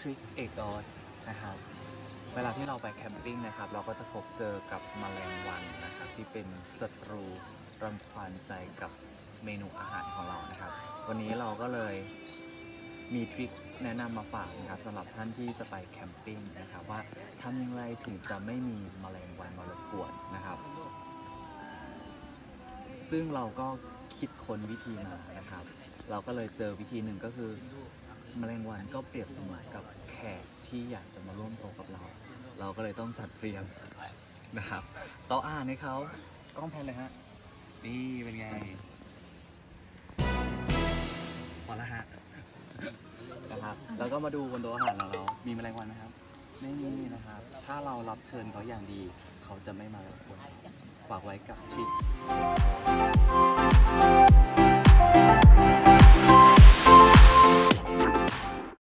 ทริคเอกอสนะครับเวลาที่เราไปแคมปิ้งนะครับ เราก็จะพบเจอกับมแมลงวันนะครับ ที่เป็นศัตรูรำควานใจกับเมนูอาหารของเรานะครับ วันนี้เราก็เลยมีทริคแนะนำมาฝากนะครับสำหรับท่านที่จะไปแคมปิ้งนะครับว่าทำยังไงถึงจะไม่มีมแมลงวันมารบกวนนะครับ ซึ่งเราก็คิดค้นวิธีมานะครับ เราก็เลยเจอวิธีหนึ่งก็คือ วันก็เปรียบเสมือนกับแขกที่อยากจะมาร่วมโต๊ะกับเรา เราก็เลยต้องจัดเตรียมนะครับโต๊ะอาหารให้เขากล้องแพนเลยฮะ นี่เป็นไงพอแล้วฮะนะครับแล้วก็มาดูบนโต๊ะอาหารของเรามีแมลงวันไหมครับ ไม่มีนะครับ ถ้าเรารับเชิญเขาอย่างดี เขาจะไม่มารบกวนฝากไว้กับทริค